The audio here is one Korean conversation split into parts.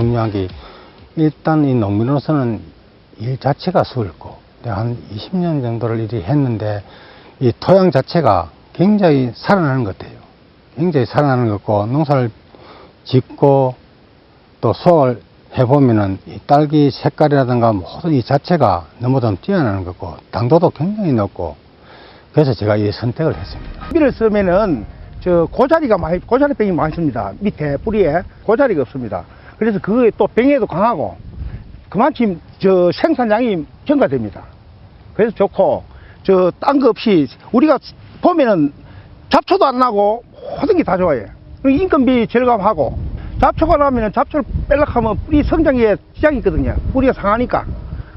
중요한 게 일단 이 농민으로서는 일 자체가 수월고 한 20년 정도를 일이 했는데 이 토양 자체가 굉장히 살아나는 것 같아요. 굉장히 살아나는 것 같고 농사를 짓고 또 수확을 해보면은 이 딸기 색깔이라든가 모든 이 자체가 너무도 뛰어나는 것 같고 당도도 굉장히 높고 그래서 제가 이 선택을 했습니다. 비를 쓰면은 저 고자리가 많이 고자리병이 많습니다. 밑에 뿌리에 고자리가 없습니다. 그래서 그게 또 병에도 강하고 그만큼 저 생산량이 증가됩니다. 그래서 좋고 저 딴 거 없이 우리가 보면은 잡초도 안 나고 모든 게 다 좋아요. 인건비 절감하고 잡초가 나면은 잡초를 빼려고 하면 뿌리 성장에 지장이 있거든요. 뿌리가 상하니까.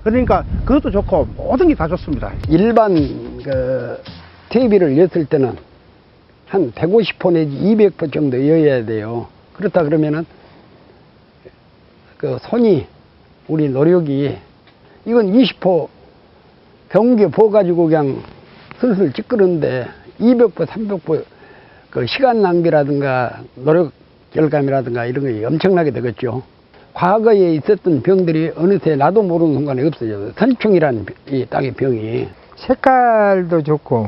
그러니까 그것도 좋고 모든 게 다 좋습니다. 일반 그 TV를 였을 때는 한 150호 내지 200호 정도 여야 돼요. 그렇다 그러면은 그 손이 우리 노력이 이건 20호 경계 보 가지고 그냥 슬슬 찌끄는데 200보, 300보 그 시간 낭비라든가 노력 결감이라든가 이런 게 엄청나게 되겠죠. 과거에 있었던 병들이 어느새 나도 모르는 순간에 없어져요. 선충이라는 이 땅의 병이. 색깔도 좋고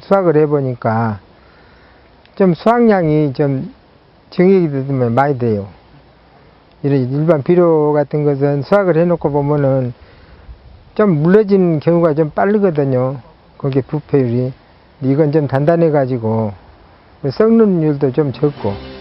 수확을 해보니까 좀 수확량이 좀 정액이 되면 많이 돼요. 이런 일반 비료 같은 것은 수확을 해놓고 보면은 좀 물러지는 경우가 좀 빠르거든요. 거기에 부패율이. 이건 좀 단단해가지고 썩는 율도 좀 적고.